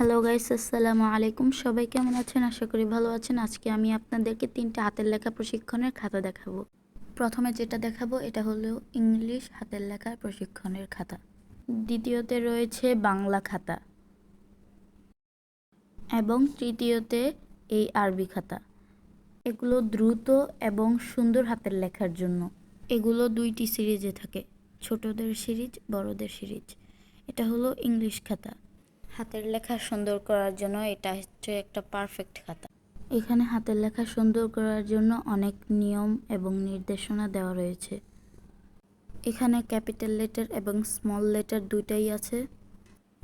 Hello guys আসসালামু আলাইকুম। সবাই কেমন আছেন? আশা করি ভালো আছেন। আজকে আমি আপনাদেরকে তিনটা হাতের লেখা প্রশিক্ষণের খাতা দেখাবো। প্রথমে যেটা দেখাবো, এটা হলো ইংলিশ হাতের লেখার প্রশিক্ষণের খাতা। দ্বিতীয়তে রয়েছে বাংলা খাতা। এবং তৃতীয়তে এই আরবি খাতা। এগুলো দ্রুত এবং সুন্দর হাতের লেখার জন্য। এগুলো দুইটি সিরিজে থাকে। ছোটদের সিরিজ, বড়দের সিরিজ। এটা হলো ইংলিশ খাতা। হাতের লেখা সুন্দর করার জন্য এটা হচ্ছে একটা পারফেক্ট খাতা। এখানে হাতের লেখা সুন্দর করার জন্য অনেক নিয়ম এবং নির্দেশনা দেওয়া রয়েছে। এখানে ক্যাপিটাল লেটার এবং স্মল লেটার দুইটাই আছে।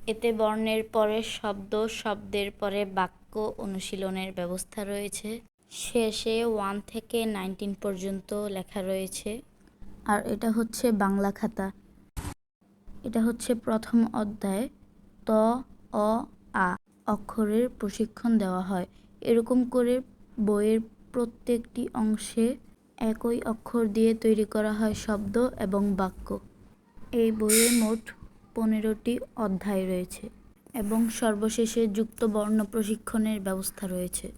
এতে বর্ণের পরে শব্দ শব্দের পরে বাক্য অনুশীলনের ব্যবস্থা রয়েছে। শেষে ওয়ান থেকে নাইনটিন পর্যন্ত লেখা রয়েছে। আর এটা হচ্ছে বাংলা খাতা। এটা হচ্ছে প্রথম অধ্যায়। ত অ, আ অক্ষরের প্রশিক্ষণ দেওয়া হয়। এরকম করে বইয়ের প্রত্যেকটি অংশে একই অক্ষর দিয়ে তৈরি করা হয় শব্দ এবং বাক্য। এই বইয়ে মোট পনেরোটি অধ্যায় রয়েছে এবং সর্বশেষে যুক্ত বর্ণ প্রশিক্ষণের ব্যবস্থা রয়েছে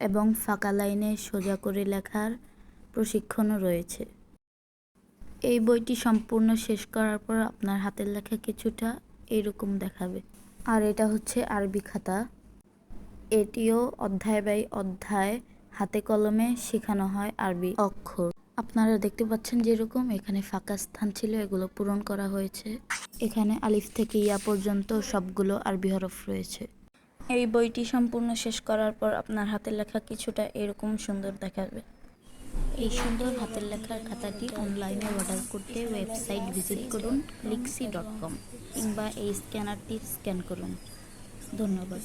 এবং ফাঁকা লাইনে সোজা করে লেখার প্রশিক্ষণও রয়েছে। এই বইটি সম্পূর্ণ শেষ করার পর আপনার হাতের লেখা কিছুটা এরকম দেখাবে। আর এটা হচ্ছে আরবি খাতা। এটিও অধ্যায় বাই অধ্যায়, হাতে কলমে শেখানো হয় আরবি অক্ষর। আপনারা দেখতে পাচ্ছেন যেরকম এখানে ফাঁকা স্থান ছিল, এগুলো পূরণ করা হয়েছে। এখানে আলিফ থেকে ইয়া পর্যন্ত সবগুলো আরবি হরফ রয়েছে। এই বইটি সম্পূর্ণ শেষ করার পর আপনার হাতের লেখা কিছুটা এরকম সুন্দর দেখাবে। এই সুন্দর হাতের লেখার খাতাটি অনলাইনে অর্ডার করতে ওয়েবসাইট ভিজিট করুন লিক্সি ডট কম কিংবা এই স্ক্যানারটি স্ক্যান করুন। ধন্যবাদ।